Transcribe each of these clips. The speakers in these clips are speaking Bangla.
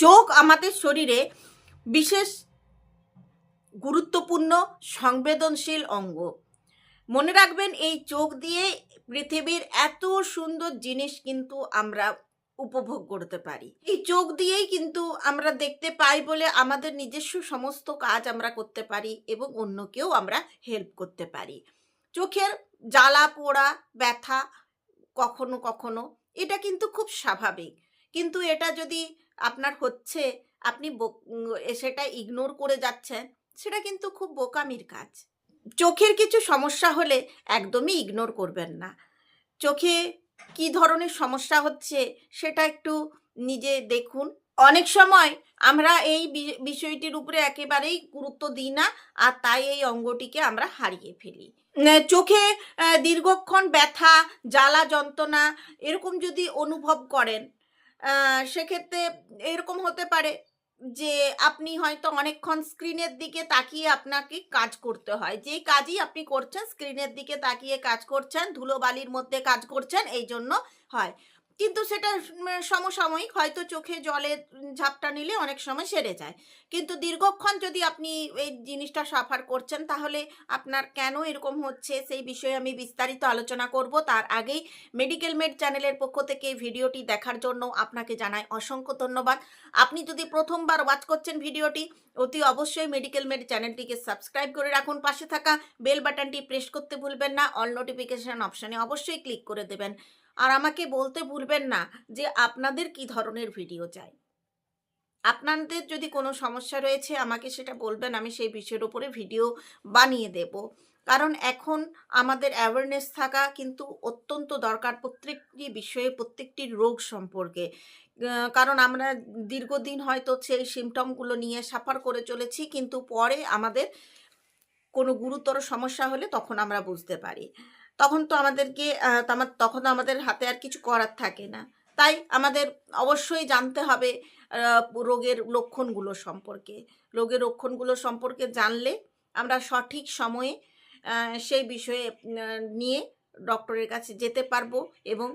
চোখ আমাদের শরীরে বিশেষ গুরুত্বপূর্ণ, সংবেদনশীল অঙ্গ। মনে রাখবেন, এই চোখ দিয়ে পৃথিবীর এত সুন্দর জিনিস কিন্তু আমরা উপভোগ করতে পারি। এই চোখ দিয়েই কিন্তু আমরা দেখতে পাই বলে আমাদের নিজস্ব সমস্ত কাজ আমরা করতে পারি এবং অন্যকেও আমরা হেল্প করতে পারি। চোখের জ্বালা, পোড়া, ব্যথা, কখনো কখনো, এটা কিন্তু খুব স্বাভাবিক। কিন্তু এটা যদি আপনার হচ্ছে, আপনি সেটা ইগনোর করে যাচ্ছেন, সেটা কিন্তু খুব বোকামির কাজ। চোখের কিছু সমস্যা হলে একদমই ইগনোর করবেন না। চোখে কি ধরনের সমস্যা হচ্ছে সেটা একটু নিজে দেখুন। অনেক সময় আমরা এই বিষয়টির উপরে একেবারেই গুরুত্ব দিই না, আর তাই এই অঙ্গটিকে আমরা হারিয়ে ফেলি। চোখে দীর্ঘক্ষণ ব্যথা, জ্বালা যন্ত্রণা এরকম যদি অনুভব করেন সেক্ষেত্রে এরকম হতে পারে যে আপনি হয়তো অনেকক্ষণ স্ক্রিনের দিকে তাকিয়ে আপনাকে কাজ করতে হয়। যেই কাজই আপনি করছেন স্ক্রিনের দিকে তাকিয়ে কাজ করছেন, ধুলোবালির মধ্যে কাজ করছেন এই জন্য হয়। কিন্তু সেটা সমসাময়িক, হয়তো চোখে জলের ঝাপটা নিলে অনেক সময় সেরে যায়। কিন্তু দীর্ঘক্ষণ যদি আপনি এই জিনিসটা সাফার করছেন, তাহলে আপনার কেন এরকম হচ্ছে সেই বিষয়ে আমি বিস্তারিত আলোচনা করব। তার আগেই মেডিকেল মেড চ্যানেলের পক্ষ থেকে ভিডিওটি দেখার জন্য আপনাকে জানাই অসংখ্য ধন্যবাদ। আপনি যদি প্রথমবার ওয়াচ করছেন ভিডিওটি, অতি অবশ্যই মেডিকেল মেড চ্যানেলটিকে সাবস্ক্রাইব করে রাখুন। পাশে থাকা বেল বাটনটি প্রেস করতে ভুলবেন না। অল নোটিফিকেশন অপশানে অবশ্যই ক্লিক করে দেবেন। আর আমাকে বলতে ভুলবেন না যে আপনাদের কি ধরনের ভিডিও চাই। আপনাদের যদি কোনো সমস্যা রয়েছে, আমাকে সেটা বলবেন, আমি সেই বিষয়ের উপরে ভিডিও বানিয়ে দেব। কারণ এখন আমাদের অ্যাওয়ারনেস থাকা কিন্তু অত্যন্ত দরকার প্রত্যেকটি বিষয়ে, প্রত্যেকটি রোগ সম্পর্কে। কারণ আমরা দীর্ঘদিন হয়তো সেই সিমটমগুলো নিয়ে সাফার করে চলেছি, কিন্তু পরে আমাদের কোনো গুরুতর সমস্যা হলে তখন আমরা বুঝতে পারি। তখন তো আমাদেরকে আমার তখন আমাদের হাতে আর কিছু করার থাকে না। তাই আমাদের অবশ্যই জানতে হবে রোগের লক্ষণগুলো সম্পর্কে। রোগের লক্ষণগুলো সম্পর্কে জানলে আমরা সঠিক সময়ে সেই বিষয়ে নিয়ে ডক্টরের কাছে যেতে পারব এবং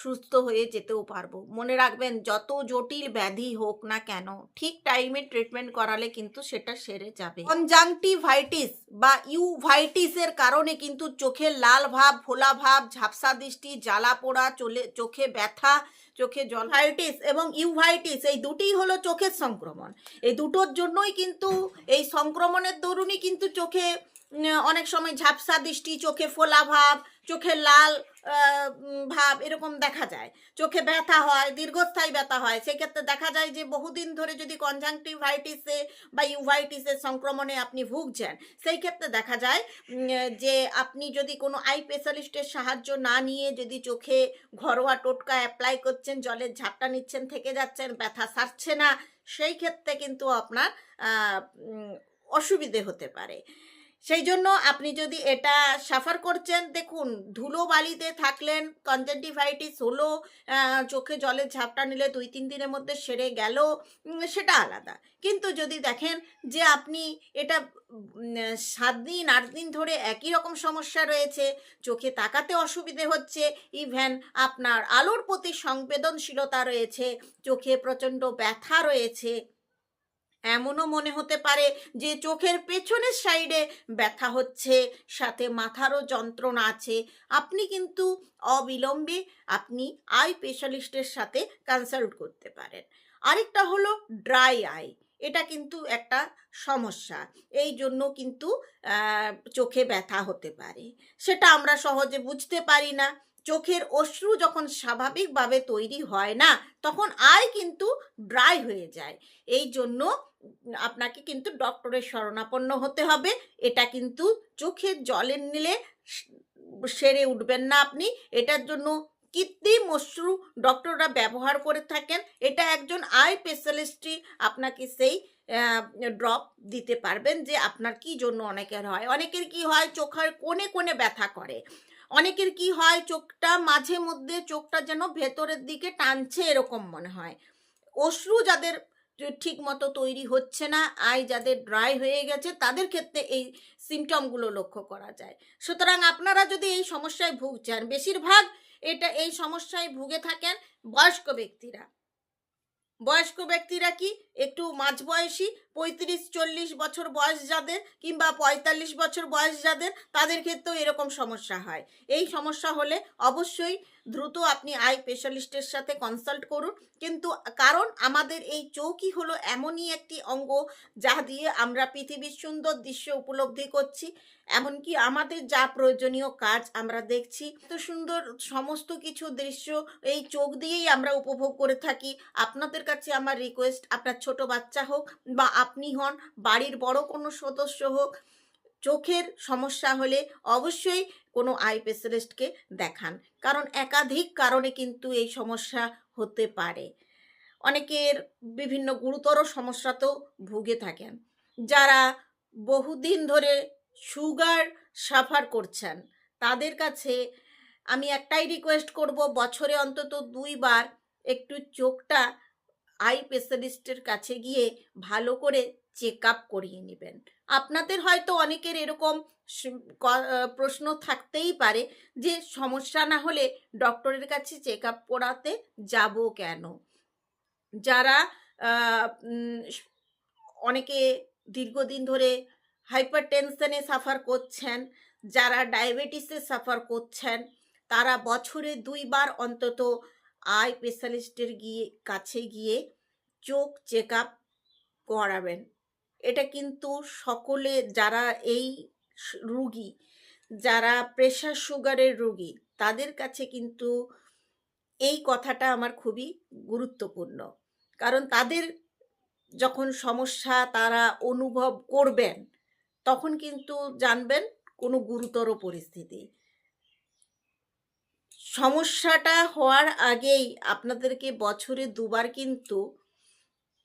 সুস্থ হয়ে যেতেও পারব। মনে রাখবেন, যত জটিল ব্যাধি হোক না কেন, ঠিক টাইমে ট্রিটমেন্ট করালে কিন্তু সেটা সেরে যাবে। কনজাংটিভাইটিস বা ইউভাইটিসের কারণে কিন্তু চোখে লাল ভাব ফোলা ভাব, ঝাপসা দৃষ্টি, জ্বালা পোড়া, চলে, চোখে ব্যথা, চোখে জলভাইটিস এবং ইউভাইটিস এই দুটিই হলো চোখের সংক্রমণ। এই দুটোর জন্যই কিন্তু, এই সংক্রমণের দরুনই কিন্তু চোখে অনেক সময় ঝাপসা দৃষ্টি, চোখে ফোলা ভাব, চোখে লাল ভাব এরকম দেখা যায়। চোখে ব্যথা হয়, দীর্ঘস্থায়ী ব্যথা হয়। সেক্ষেত্রে দেখা যায় যে বহুদিন ধরে যদি কনজাংটিভাইটিসে বা ইউভাইটিসের সংক্রমণে আপনি ভুগছেন, সেই ক্ষেত্রে দেখা যায় যে আপনি যদি কোনো আই স্পেশালিস্টের সাহায্য না নিয়ে যদি চোখে ঘরোয়া টোটকা অ্যাপ্লাই করছেন, জলের ঝাপটা নিচ্ছেন, থেকে যাচ্ছেন, ব্যথা সারছে না, সেই ক্ষেত্রে কিন্তু আপনার অসুবিধে হতে পারে। সেই জন্য আপনি যদি এটা সাফার করছেন, দেখুন, ধুলো বালিতে থাকলেন কনজেন্টিভাইটিস হলো চোখে জলের ঝাপটা নিলে দুই তিন দিনের মধ্যে সেরে গেল সেটা আলাদা। কিন্তু যদি দেখেন যে আপনি এটা সাত দিন, আট দিন ধরে একই রকম সমস্যা রয়েছে, চোখে তাকাতে অসুবিধে হচ্ছে ইভেন আপনার আলোর প্রতি সংবেদনশীলতা রয়েছে, চোখে প্রচণ্ড ব্যথা রয়েছে এমনও মনে হতে পারে যে চোখের পেছনের সাইডে ব্যথা হচ্ছে, সাথে মাথারও যন্ত্রণা আছে। আপনি কিন্তু অবিলম্বে আপনি আই স্পেশালিস্টের সাথে কনসাল্ট করতে পারেন। আরেকটা হলো ড্রাই আই। এটা কিন্তু একটা সমস্যা। এই জন্য কিন্তু চোখে ব্যথা হতে পারে। সেটা আমরা সহজে বুঝতে পারি না। চোখের অশ্রু যখন স্বাভাবিকভাবে তৈরি হয় না, তখন আয় কিন্তু ড্রাই হয়ে যায়। এই জন্য আপনাকে কিন্তু ডক্টরের শরণাপন্ন হতে হবে। এটা কিন্তু চোখের জলের নিলে সেরে উঠবেন না আপনি। এটার জন্য কৃত্রিম অশ্রু ডক্টররা ব্যবহার করে থাকেন। এটা একজন আই স্পেশালিস্টই আপনাকে সেই ড্রপ দিতে পারবেন যে আপনার কি জন্য অনেকের হয়। অনেকের কি হয়, চোখের কোণে কোণে ব্যথা করে। অনেকের কি হয় চোখটা মাঝে মধ্যে চোখটা যেন ভেতরের দিকে টানছে এরকম মনে হয়। অশ্রু যাদের ঠিক মতো তৈরি হচ্ছে না, আই যাদের ড্রাই হয়ে গেছে, তাদের ক্ষেত্রে এই সিমটমগুলো লক্ষ্য করা যায়। সুতরাং আপনারা যদি এই সমস্যায় ভুগছেন, বেশিরভাগ এটা এই সমস্যায় ভুগে থাকেন বয়স্ক ব্যক্তিরা। বয়স্ক ব্যক্তিরা কি একটু মাঝবয়সী পঁয়ত্রিশ, চল্লিশ বছর বয়স যাদের কিংবা পঁয়তাল্লিশ বছর বয়স যাদের, তাদের ক্ষেত্রেও এরকম সমস্যা হয়। এই সমস্যা হলে অবশ্যই দ্রুত আপনি আই স্পেশালিস্টের সাথে কনসাল্ট করুন। কিন্তু কারণ আমাদের এই চৌকি হলো এমনই একটি অঙ্গ যা দিয়ে আমরা পৃথিবীর সুন্দর দৃশ্য উপলব্ধি করছি। এমনকি আমাদের যা প্রয়োজনীয় কাজ আমরা দেখছি। এত সুন্দর সমস্ত কিছু দৃশ্য এই চোখ দিয়েই আমরা উপভোগ করে থাকি। আপনাদের কাছে আমার রিকোয়েস্ট আপনার ছোট বাচ্চা হোক বা আপনি হন, বাড়ির বড় কোনো সদস্য হোক, চোখের সমস্যা হলে অবশ্যই কোনো আই স্পেশালিস্টকে দেখান। কারণ একাধিক কারণে কিন্তু এই সমস্যা হতে পারে। অনেকের বিভিন্ন গুরুতর সমস্যাতেও ভুগে থাকেন। যারা বহুদিন ধরে সুগার সাফার করছেন, তাদের কাছে আমি একটাই রিকোয়েস্ট করব, বছরে অন্তত দুইবার একটু চোখটা আই স্পেশালিস্টের কাছে গিয়ে ভালো করে চেক আপ করিয়ে নেবেন। আপনাদের হয়তো অনেকের এরকম প্রশ্ন থাকতেই পারে যে সমস্যা না হলে ডক্টরের কাছে চেক আপ করাতে যাব কেন? যারা অনেকে দীর্ঘদিন ধরে হাইপার টেনশনে সাফার করছেন, যারা ডায়াবেটিসে সাফার করছেন, তারা বছরে দুইবার অন্তত আই স্পেশালিস্টের গিয়ে, কাছে গিয়ে চোখ চেক আপ করাবেন। এটা কিন্তু সকলে, যারা এই রুগী, যারা প্রেশার সুগারের রুগী, তাদের কাছে কিন্তু এই কথাটা আমার খুবই গুরুত্বপূর্ণ। কারণ তাদের যখন সমস্যা তারা অনুভব করবেন, তখন কিন্তু জানবেন কোনো গুরুতর পরিস্থিতি। সমস্যাটা হওয়ার আগেই আপনাদেরকে বছরে দুবার কিন্তু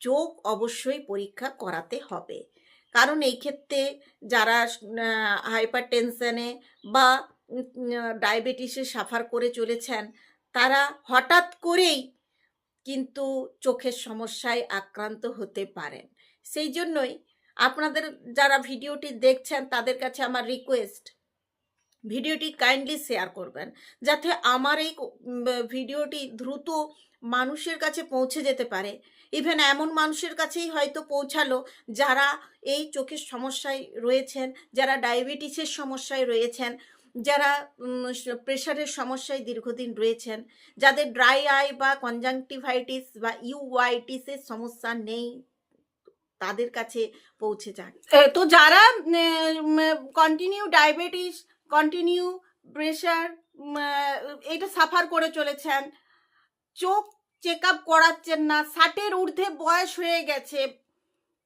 চোখ অবশ্যই পরীক্ষা করাতে হবে। কারণ এই ক্ষেত্রে যারা হাইপার টেনশনে বা ডায়াবেটিসে সাফার করে চলেছেন, তারা হঠাৎ করেই কিন্তু চোখের সমস্যায় আক্রান্ত হতে পারেন। সেই জন্যই আপনাদের যারা ভিডিওটি দেখছেন, তাদের কাছে আমার রিকোয়েস্ট ভিডিওটি কাইন্ডলি শেয়ার করবেন। যাতে আমার এই ভিডিওটি দ্রুত মানুষের কাছে পৌঁছে যেতে পারে। ইভেন এমন মানুষের কাছেই হয়তো পৌঁছালো যারা এই চোখের সমস্যায় রয়েছেন, যারা ডায়াবেটিসের সমস্যায় রয়েছেন, যারা প্রেশারের সমস্যায় দীর্ঘদিন রয়েছেন, যাদের ড্রাই আই বা কনজাংটিভাইটিস বা ইউআইটিসের সমস্যা নেই, তাদের কাছে পৌঁছে যান। তো যারা কন্টিনিউ ডায়াবেটিস কন্টিনিউ প্রেশার এটা সাফার করে চলেছেন। চোখ চেক আপ করাচ্ছেন না, ষাটের ঊর্ধ্বে বয়স হয়ে গেছে।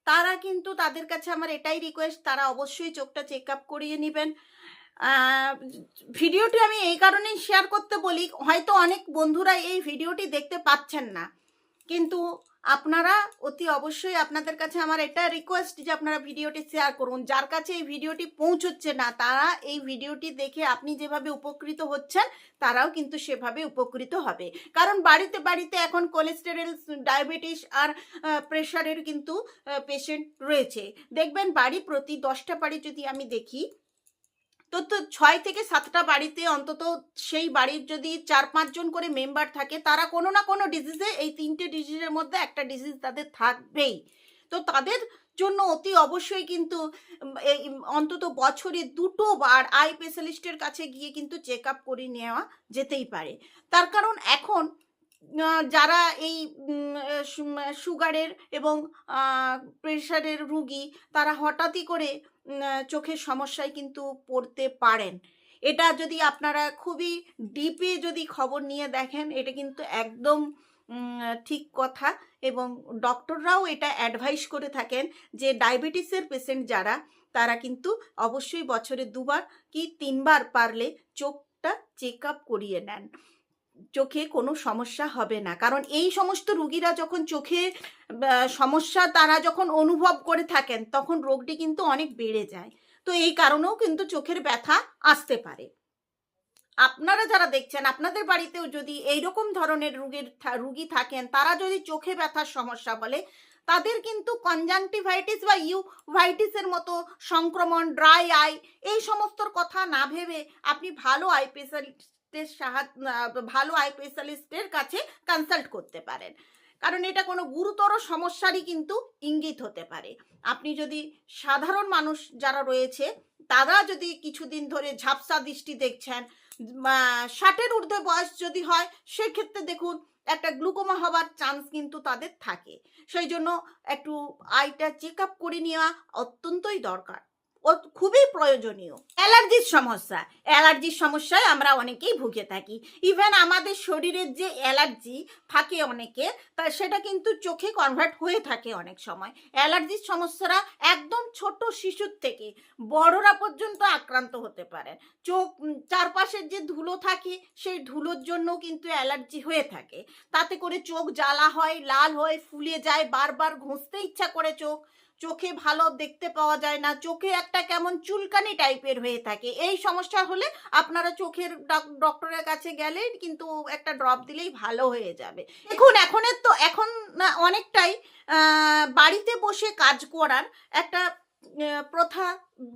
তারা কিন্তু তাদের কাছে আমার এটাই রিকোয়েস্ট তারা অবশ্যই চোখটা চেক আপ করিয়ে নেবেন। ভিডিওটি আমি এই কারণেই শেয়ার করতে বলি, হয়তো অনেক বন্ধুরা এই ভিডিওটি দেখতে পাচ্ছেন না। কিন্তু আপনারা অতি অবশ্যই আপনাদের কাছে আমার এটা রিকোয়েস্ট যে আপনারা ভিডিওটি শেয়ার করুন। যার কাছে এই ভিডিওটি পৌঁছচ্ছে না, তারা এই ভিডিওটি দেখে আপনি যেভাবে উপকৃত হচ্ছেন, তারাও কিন্তু সেভাবে উপকৃত হবে। কারণ বাড়িতে বাড়িতে এখন কোলেস্টেরল ডায়াবেটিস আর প্রেশারের কিন্তু পেশেন্ট রয়েছে। দেখবেন বাড়ি প্রতি দশটা বাড়ি যদি আমি দেখি তো তো ছয় থেকে সাতটা বাড়িতে অন্তত সেই বাড়ির যদি চার পাঁচজন করে মেম্বার থাকে, তারা কোনো না কোনো ডিজিজে এই তিনটে ডিজিজের মধ্যে একটা ডিজিজ তাদের থাকবেই। তো তাদের জন্য অতি অবশ্যই কিন্তু এই অন্তত বছরে দুটো বার আই স্পেশালিস্টের কাছে গিয়ে কিন্তু চেক আপ করে নেওয়া যেতেই পারে। তার কারণ এখন যারা এই সুগারের এবং প্রেশারের রুগী, তারা হঠাৎই করে চোখের সমস্যায় কিন্তু পড়তে পারেন। এটা যদি আপনারা খুবই ডিপে যদি খবর নিয়ে দেখেন, এটা কিন্তু একদম ঠিক কথা এবং ডক্টররাও এটা অ্যাডভাইস করে থাকেন যে ডায়াবেটিসের পেশেন্ট যারা, তারা কিন্তু অবশ্যই বছরে দুবার কি তিনবার পারলে চোখটা চেক আপ করিয়ে নেন। চোখে কোনো সমস্যা হবে না। কারণ এই সমস্ত রুগীরা যখন চোখে সমস্যা তারা যখন অনুভব করে থাকেন, তখন রোগটি কিন্তু অনেক বেড়ে যায়। তো এই কারণেও কিন্তু চোখের ব্যথা আসতে পারে। আপনারা যারা দেখছেন, আপনাদের বাড়িতেও যদি এইরকম ধরনের রোগের রুগী থাকেন, তারা যদি চোখে ব্যথার সমস্যা বলে, তাদের কিন্তু কনজাংটিভাইটিস বা ইউভাইটিসের মতো সংক্রমণ ড্রাই আই এই সমস্তর কথা না ভেবে আপনি ভালো আই স্পেশালিস্টের সাহায্য ভালো আই স্পেশালিস্টের কাছে কনসাল্ট করতে পারেন। কারণ এটা কোনো গুরুতর সমস্যারই কিন্তু ইঙ্গিত হতে পারে। আপনি যদি সাধারণ মানুষ যারা রয়েছে, তারা যদি কিছুদিন ধরে ঝাপসা দৃষ্টি দেখছেন ষাটের ঊর্ধ্বে বয়স যদি হয়, সেক্ষেত্রে দেখুন একটা গ্লুকোমা হওয়ার চান্স কিন্তু তাদের থাকে। সেই জন্য একটু আইটা চেক আপ করে নেওয়া অত্যন্তই দরকার। ও খুবই প্রয়োজনীয়। অ্যালার্জির সমস্যা। অ্যালার্জির সমস্যায় আমরা অনেকেই ভুগে থাকি। ইভেন আমাদের শরীরের যে অ্যালার্জি থাকে অনেকে তা সেটা কিন্তু চোখে কনভার্ট হয়ে থাকে অনেক সময়। অ্যালার্জির সমস্যারা একদম ছোট শিশুর থেকে বড়রা পর্যন্ত আক্রান্ত হতে পারেন। চোখ চারপাশের যে ধুলো থাকে, সেই ধুলোর জন্য কিন্তু অ্যালার্জি হয়ে থাকে। তাতে করে চোখ জ্বালা হয়, লাল হয়, ফুলে যায়, বারবার ঘষতে ইচ্ছা করে চোখ। চোখে ভালো দেখতে পাওয়া যায় না, চোখে একটা কেমন চুলকানি টাইপের হয়ে থাকে। এই সমস্যা হলে আপনারা চোখের ডক্টরের কাছে গেলে কিন্তু একটা ড্রপ দিলেই ভালো হয়ে যাবে। দেখুন, এখনের তো, এখন অনেকটাই বাড়িতে বসে কাজ করার একটা প্রথা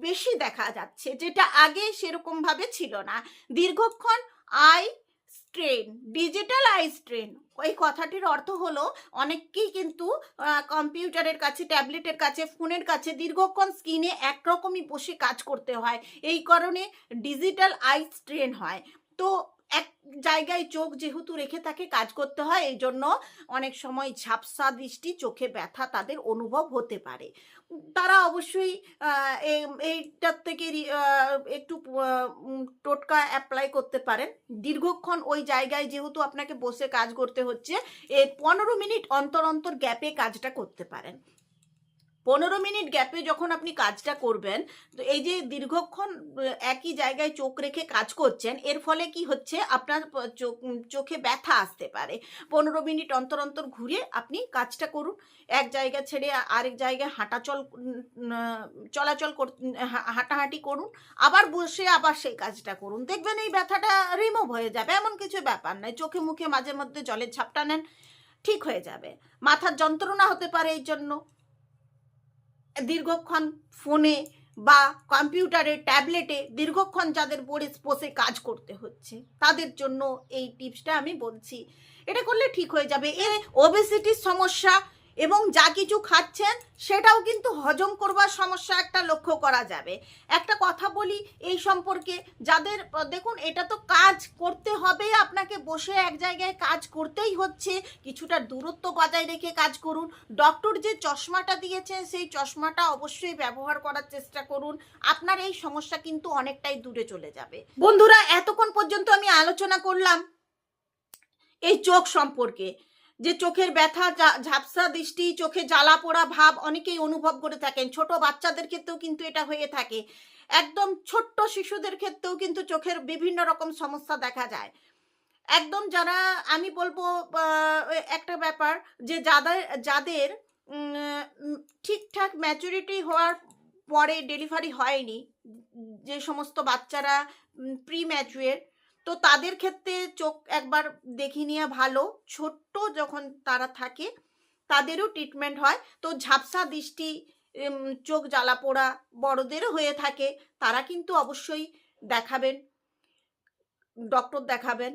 বেশি দেখা যাচ্ছে, যেটা আগে সেরকম ভাবে ছিল না। দীর্ঘক্ষণ eye strain digital eye strain ওই কথাটির অর্থ হলো, অনেককেই কিন্তু কম্পিউটারের কাছে, ট্যাবলেটের কাছে, ফোনের কাছে দীর্ঘক্ষণ স্ক্রিনে একরকমই বসে কাজ করতে হয়। এই কারণে ডিজিটাল আই স্ট্রেন হয়। তো এক জায়গায় চোখ যেহেতু রেখে তাকে কাজ করতে হয় এই জন্য অনেক সময় ঝাপসা দৃষ্টি, চোখে ব্যথা তাদের অনুভব হতে পারে। তারা অবশ্যই এই- এইটার থেকে একটু টোটকা অ্যাপ্লাই করতে পারেন। দীর্ঘক্ষণ ওই জায়গায় যেহেতু আপনাকে বসে কাজ করতে হচ্ছে এ পনেরো মিনিট অন্তর অন্তর গ্যাপে কাজটা করতে পারেন। পনেরো মিনিট গ্যাপে যখন আপনি কাজটা করবেন, তো এই যে দীর্ঘক্ষণ একই জায়গায় চোখ রেখে কাজ করছেন, এর ফলে কি হচ্ছে? আপনার চোখ ব্যথা আসতে পারে। পনেরো মিনিট অন্তর অন্তর ঘুরে আপনি কাজটা করুন। এক জায়গা ছেড়ে আরেক জায়গায় হাঁটাচল চলাচল কর হাঁটাহাঁটি করুন। আবার বসে আবার সেই কাজটা করুন। দেখবেন এই ব্যথাটা রিমুভ হয়ে যাবে, এমন কিছু ব্যাপার নয়। চোখে মুখে মাঝে মধ্যে জলের ঝাপটা নেন, ঠিক হয়ে যাবে। মাথার যন্ত্রণা হতে পারে এই জন্য। দীর্ঘক্ষণ ফোনে বা কম্পিউটারে, ট্যাবলেটে দীর্ঘক্ষণ যাদের পড়ে বসে কাজ করতে হচ্ছে, তাদের জন্য এই টিপসটা আমি বলছি। এটা করলে ঠিক হয়ে যাবে। এর ওবেসিটির সমস্যা এবং যা কিছু খাচ্ছেন, সেটাও কিন্তু হজম করবার সমস্যা একটা লক্ষ্য করা যাবে। একটা কথা বলি, এই সম্পর্কে যাদের, দেখুন, এটা তো কাজ করতে হবে, আপনাকে বসে এক জায়গায় কাজ করতেই হচ্ছে। কিছুটা দূরত্ব বজায় রেখে কাজ করুন। ডক্টর যে চশমাটা দিয়েছেন, সেই চশমাটা অবশ্যই ব্যবহার করার চেষ্টা করুন। আপনার এই সমস্যা কিন্তু অনেকটাই দূরে চলে যাবে। বন্ধুরা, এতক্ষণ পর্যন্ত আমি আলোচনা করলাম এই চোখ সম্পর্কে। যে চোখের ব্যথা ঝাপসা দৃষ্টি, চোখে জ্বালা পোড়া ভাব অনেকেই অনুভব করে থাকেন। ছোট বাচ্চাদের ক্ষেত্রেও কিন্তু এটা হয়ে থাকে। একদম ছোট্ট শিশুদের ক্ষেত্রেও কিন্তু চোখের বিভিন্ন রকম সমস্যা দেখা যায়। একদম যারা, আমি বলব একটা ব্যাপার যে যাদের যাদের ঠিকঠাক ম্যাচুরিটি হওয়ার পরে ডেলিভারি হয়নি, যে সমস্ত বাচ্চারা প্রি ম্যাচুয়ার তো তাদের ক্ষেত্রে চোখ একবার দেখিয়ে নেওয়া ভালো। ছোট্ট যখন তারা থাকে, তাদেরও ট্রিটমেন্ট হয়। তো ঝাপসা দৃষ্টি চোখ জ্বালা পোড়া বড়দেরও হয়ে থাকে। তারা কিন্তু অবশ্যই দেখাবেন ডক্টর দেখাবেন।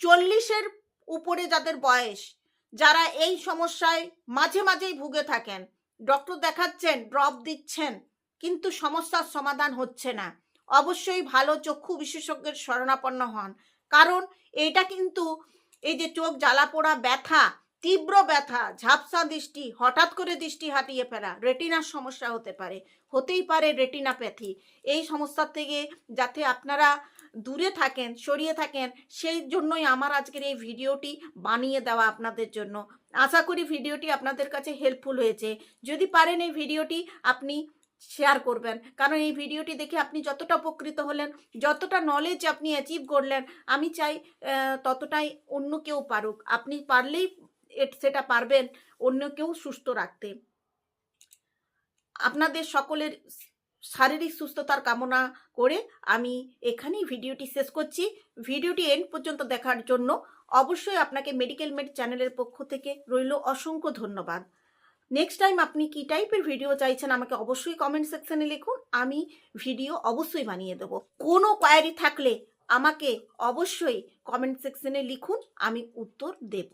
চল্লিশের উপরে যাদের বয়স, যারা এই সমস্যায় মাঝে মাঝেই ভুগে থাকেন ডক্টর দেখাচ্ছেন ড্রপ দিচ্ছেন, কিন্তু সমস্যার সমাধান হচ্ছে না। অবশ্যই ভালো চক্ষু বিশেষজ্ঞের শরণাপন্ন হন। কারণ এটা কিন্তু এই যে চোখ জ্বালা পোড়া ব্যথা, তীব্র ব্যথা, ঝাপসা দৃষ্টি, হঠাৎ করে দৃষ্টি হাতিয়ে ফেলা রেটিনার সমস্যা হতে পারে, হতেই পারে রেটিনাপ্যাথি এই সমস্যার থেকে যাতে আপনারা দূরে থাকেন, সরিয়ে থাকেন, সেই জন্যই আমার আজকের এই ভিডিওটি বানিয়ে দেওয়া আপনাদের জন্য। আশা করি ভিডিওটি আপনাদের কাছে হেল্পফুল হয়েছে। যদি পারেন এই ভিডিওটি, আপনি শেয়ার করবেন। কারণ এই ভিডিওটি দেখে আপনি যতটা উপকৃত হলেন, যতটা নলেজ আপনি অ্যাচিভ করলেন, আমি চাই ততটাই অন্য কেউ পারুক। আপনি পারলেই সেটা পারবেন অন্য কেউ সুস্থ রাখতে। আপনাদের সকলের শারীরিক সুস্থতার কামনা করে আমি এখানেই ভিডিওটি শেষ করছি। ভিডিওটি এন্ড পর্যন্ত দেখার জন্য অবশ্যই আপনাকে মেডিকেল মেড চ্যানেলের পক্ষ থেকে রইল অসংখ্য ধন্যবাদ। নেক্সট টাইম আপনি কি টাইপের ভিডিও চাইছেন, আমাকে অবশ্যই কমেন্ট সেকশনে লিখুন। আমি ভিডিও অবশ্যই বানিয়ে দেব। কোনো কোয়ারি থাকলে আমাকে অবশ্যই কমেন্ট সেকশনে লিখুন, আমি উত্তর দেব।